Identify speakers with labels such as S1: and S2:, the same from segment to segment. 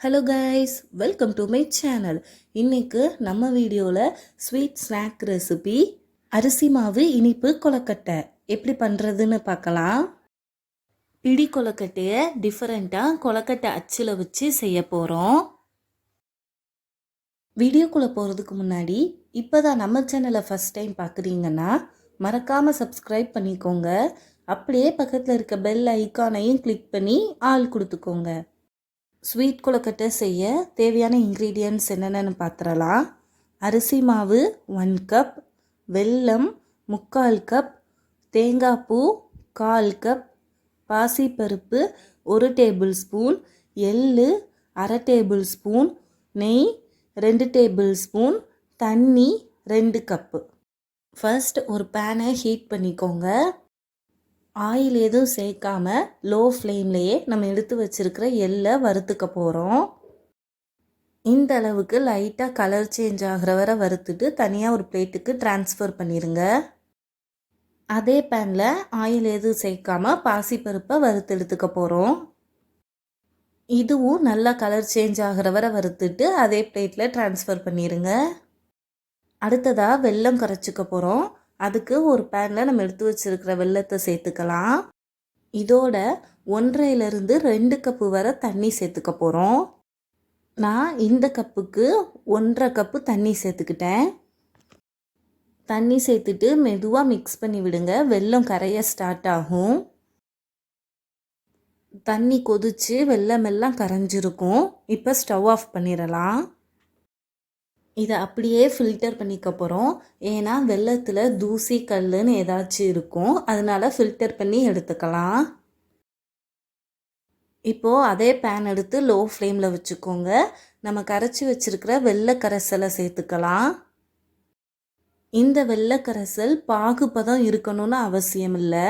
S1: Hello guys welcome to my channel இன்னைக்கு நம்ம வீடியோவில் ஸ்வீட் ஸ்நாக் ரெசிபி அரிசி மாவு இனிப்பு கொலக்கட்டை எப்படி பண்ணுறதுன்னு பார்க்கலாம். பிடி கொலக்கட்டையை டிஃப்ரெண்ட்டாக கொலக்கட்டை அச்சில் வச்சு செய்ய போகிறோம் வீடியோக்குள்ளே போகிறதுக்கு முன்னாடி இப்போ தான் நம்ம சேனலை ஃபஸ்ட் டைம் பார்க்குறீங்கன்னா மறக்காமல் சப்ஸ்கிரைப் பண்ணிக்கோங்க. அப்படியே பக்கத்தில் இருக்க பெல் ஐக்கானையும் கிளிக் பண்ணி ஆள் கொடுத்துக்கோங்க. ஸ்வீட் கொழுக்கட்டை செய்ய தேவையான இன்க்ரீடியன்ட்ஸ் என்னென்னு பார்த்துடலாம். அரிசி மாவு ஒன் கப் வெல்லம் முக்கால் கப் தேங்காய் பூ கால் கப் பாசிப்பருப்பு ஒரு டேபிள் ஸ்பூன் எள் அரை டேபிள் ஸ்பூன் நெய் ரெண்டு டேபிள் ஸ்பூன் தண்ணி ரெண்டு கப்பு ஃபர்ஸ்ட் ஒரு பேனை ஹீட் பண்ணிக்கோங்க. ஆயில் எதுவும் சேர்க்காம லோ ஃப்ளேம்லேயே நம்ம எடுத்து வச்சிருக்கிற எல்லை வறுத்துக்க போகிறோம் இந்த அளவுக்கு லைட்டாக கலர் சேஞ்ச் ஆகிற வரை வறுத்துட்டு தனியாக ஒரு பிளேட்டுக்கு ட்ரான்ஸ்ஃபர் பண்ணிடுங்க அதே பேனில் ஆயில் எதுவும் சேர்க்காம பாசிப்பருப்பை வறுத்து எடுத்துக்க போகிறோம் இதுவும் நல்லா கலர் சேஞ்ச் ஆகிற வரை வறுத்துட்டு அதே பிளேட்டில் ட்ரான்ஸ்ஃபர் பண்ணிடுங்க அடுத்ததாக வெல்லம் கரைச்சிக்க போகிறோம் அதுக்கு ஒரு பேனில் நம்ம எடுத்து வச்சுருக்கிற வெள்ளத்தை சேர்த்துக்கலாம். இதோட ஒன்றையிலிருந்து ரெண்டு கப்பு வரை தண்ணி சேர்த்துக்க போகிறோம் நான் இந்த கப்புக்கு ஒன்றரை கப்பு தண்ணி சேர்த்துக்கிட்டேன். தண்ணி சேர்த்துட்டு மெதுவாக மிக்ஸ் பண்ணி விடுங்க. வெல்லம் கரைய ஸ்டார்ட் ஆகும். தண்ணி கொதிச்சு வெள்ளம் எல்லாம் கரைஞ்சிருக்கும். இப்போ ஸ்டவ் ஆஃப் பண்ணிடலாம். இதை அப்படியே ஃபில்டர் பண்ணிக்க போகிறோம் ஏன்னா வெள்ளத்தில் தூசி கல்லுன்னு ஏதாச்சும் இருக்கும். அதனால் ஃபில்டர் பண்ணி எடுத்துக்கலாம். இப்போது அதே பேன் எடுத்து லோ ஃப்ளேமில் வச்சுக்கோங்க. நம்ம கரைச்சி வச்சுருக்கிற வெள்ளை கரைசலை சேர்த்துக்கலாம். இந்த வெள்ளை கரைசல் பாகுபதம் இருக்கணும்னு அவசியம் இல்லை.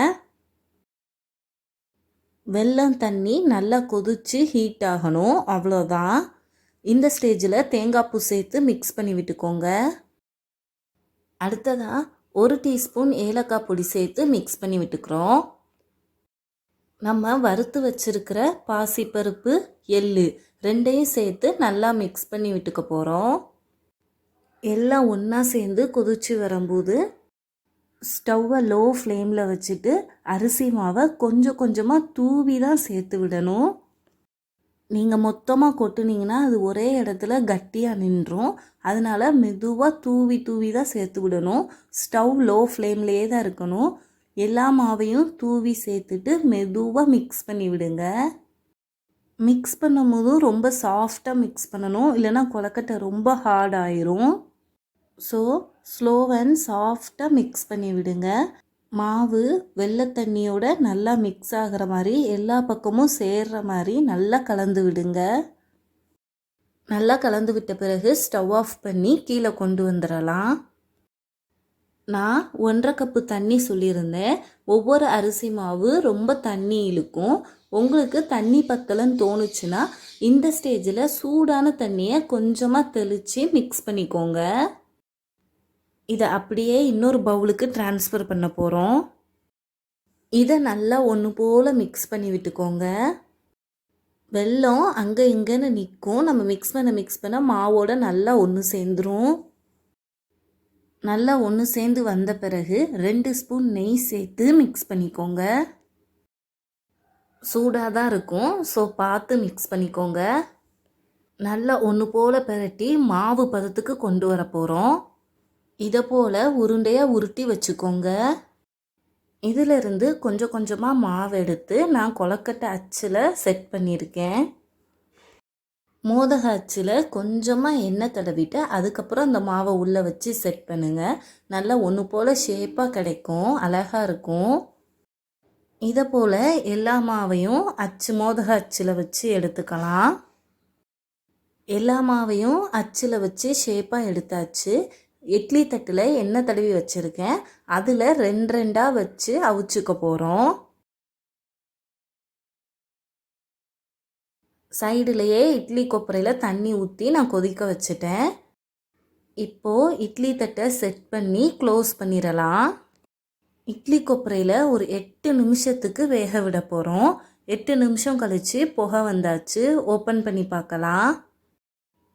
S1: வெல்லம் தண்ணி நல்லா கொதித்து ஹீட் ஆகணும். அவ்வளோதான் இந்த ஸ்டேஜில் தேங்காய் பூ சேர்த்து மிக்ஸ் பண்ணி விட்டுக்கோங்க. அடுத்ததாக ஒரு டீஸ்பூன் ஏலக்காய் பொடி சேர்த்து மிக்ஸ் பண்ணி விட்டுக்கிறோம். நம்ம வறுத்து வச்சிருக்கிற பாசிப்பருப்பு எள்ளு ரெண்டையும் சேர்த்து நல்லா மிக்ஸ் பண்ணி விட்டுக்க போகிறோம் எல்லாம் ஒன்றா சேர்ந்து கொதிச்சு வரும்போது ஸ்டவ்வை லோ ஃப்ளேமில் வச்சுட்டு அரிசி மாவை கொஞ்சம் கொஞ்சமாக தூவி தான் சேர்த்து விடணும். நீங்கள் மொத்தமாக கொட்டுனீங்கன்னா அது ஒரே இடத்துல கட்டியாக நின்றும். அதனால் மெதுவாக தூவி தூவி தான் சேர்த்து விடணும். ஸ்டவ் லோ ஃப்ளேம்லேயே தான் இருக்கணும். எல்லா மாவையும் தூவி சேர்த்துட்டு மெதுவாக மிக்ஸ் பண்ணி விடுங்க. மிக்ஸ் பண்ணும்போதும் ரொம்ப சாஃப்டாக மிக்ஸ் பண்ணணும். இல்லைன்னா கொலக்கட்டை ரொம்ப ஹார்ட் ஆயிரும். ஸோ ஸ்லோ அண்ட் சாஃப்டாக மிக்ஸ் பண்ணி விடுங்க. மாவு வெள்ளை தண்ணியோட நல்லா மிக்ஸ் ஆகிற மாதிரி எல்லா பக்கமும் சேர்ற மாதிரி நல்லா கலந்து விடுங்க. நல்லா கலந்து விட்ட பிறகு ஸ்டவ் ஆஃப் பண்ணி கீழே கொண்டு வந்துடலாம் நான் ஒன்றரை கப்பு தண்ணி சொல்லியிருந்தேன். ஒவ்வொரு அரிசி மாவு ரொம்ப தண்ணி இழுக்கும். உங்களுக்கு தண்ணி பத்தலன்னு தோணுச்சுன்னா இந்த ஸ்டேஜில் சூடான தண்ணியை கொஞ்சமாக தெளித்து மிக்ஸ் பண்ணிக்கோங்க. இதை அப்படியே இன்னொரு பவுலுக்கு ட்ரான்ஸ்ஃபர் பண்ண போகிறோம் இதை நல்லா ஒன்று போல் மிக்ஸ் பண்ணி விட்டுக்கோங்க. வெல்லம் அங்கே இங்கேன்னு நிற்கும் நம்ம மிக்ஸ் பண்ண மிக்ஸ் பண்ண மாவோட நல்லா ஒன்று சேர்ந்துரும். நல்லா ஒன்று சேர்ந்து வந்த பிறகு ரெண்டு ஸ்பூன் நெய் சேர்த்து மிக்ஸ் பண்ணிக்கோங்க. சூடாக தான் இருக்கும். ஸோ பார்த்து மிக்ஸ் பண்ணிக்கோங்க. நல்லா ஒன்று போல் பிரட்டி மாவு பதத்துக்கு கொண்டு வர போகிறோம் இதை போல் உருண்டையாக உருட்டி வச்சுக்கோங்க. இதிலிருந்து கொஞ்சம் கொஞ்சமாக மாவு எடுத்து நான் கொலக்கட்டை அச்சில் செட் பண்ணியிருக்கேன். மோதக அச்சில் கொஞ்சமாக எண்ணெய் தடவிட்டு அதுக்கப்புறம் அந்த மாவை உள்ளே வச்சு செட் பண்ணுங்கள் நல்லா ஒன்று போல் ஷேப்பாக கிடைக்கும் அழகாக இருக்கும். இதை போல் எல்லா மாவையும் அச்சு மோதக அச்சில் வச்சு எடுத்துக்கலாம். எல்லா மாவையும் அச்சில் வச்சு ஷேப்பாக எடுத்தாச்சு. இட்லி தட்டில் எண்ணெய் தடவி வச்சுருக்கேன். அதில் ரெண்டு ரெண்டாக வச்சு அவிச்சுக்க போகிறோம் சைடுலேயே இட்லி கொப்பரையில் தண்ணி ஊற்றி நான் கொதிக்க வச்சுட்டேன். இப்போது இட்லி தட்டை செட் பண்ணி க்ளோஸ் பண்ணிடலாம். இட்லி கொப்பரையில் ஒரு எட்டு நிமிஷத்துக்கு வேக விட போகிறோம் எட்டு நிமிஷம் கழித்து புகை வந்தாச்சு. ஓப்பன் பண்ணி பார்க்கலாம்.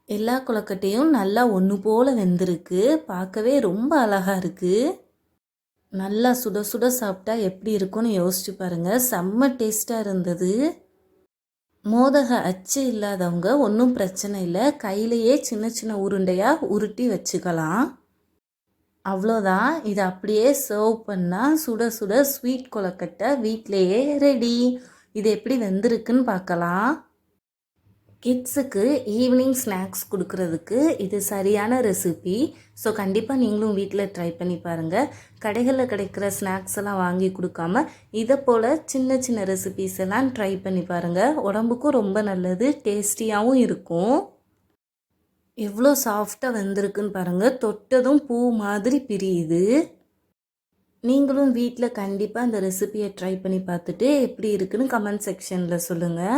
S1: எல்லா கொலக்கட்டையும் நல்லா ஒன்று போல் வெந்திருக்கு. பார்க்கவே ரொம்ப அழகாக இருக்குது நல்லா சுட சுட சாப்பிட்டா எப்படி இருக்கும்னு யோசிச்சு பாருங்கள் செம்ம டேஸ்ட்டாக இருந்தது. மோதக அச்சு இல்லாதவங்க ஒன்றும் பிரச்சனை இல்லை. கையிலையே சின்ன சின்ன உருண்டையாக உருட்டி வச்சுக்கலாம். அவ்வளோதான். இதை அப்படியே சர்வ் பண்ணால் சுட சுட ஸ்வீட் கொலக்கட்டை வீட்டிலையே ரெடி இது எப்படி வெந்திருக்குன்னு பார்க்கலாம். கிட்ஸுக்கு ஈவினிங் ஸ்நாக்ஸ் கொடுக்கறதுக்கு இது சரியான ரெசிபி. ஸோ கண்டிப்பாக நீங்களும் வீட்டில் ட்ரை பண்ணி பாருங்கள் கடைகளில் கிடைக்கிற ஸ்நாக்ஸ் எல்லாம் வாங்கி கொடுக்காம இதை போல் சின்ன சின்ன ரெசிபிஸ் எல்லாம் ட்ரை பண்ணி பாருங்கள் உடம்புக்கும் ரொம்ப நல்லது டேஸ்டியாகவும் இருக்கும். எவ்வளோ சாஃப்டாக வந்திருக்குன்னு பாருங்கள் தொட்டதும் பூ மாதிரி பிரியுது. நீங்களும் வீட்டில் கண்டிப்பாக அந்த ரெசிபியை ட்ரை பண்ணி பார்த்துட்டு எப்படி இருக்குன்னு கமெண்ட் செக்ஷனில் சொல்லுங்கள்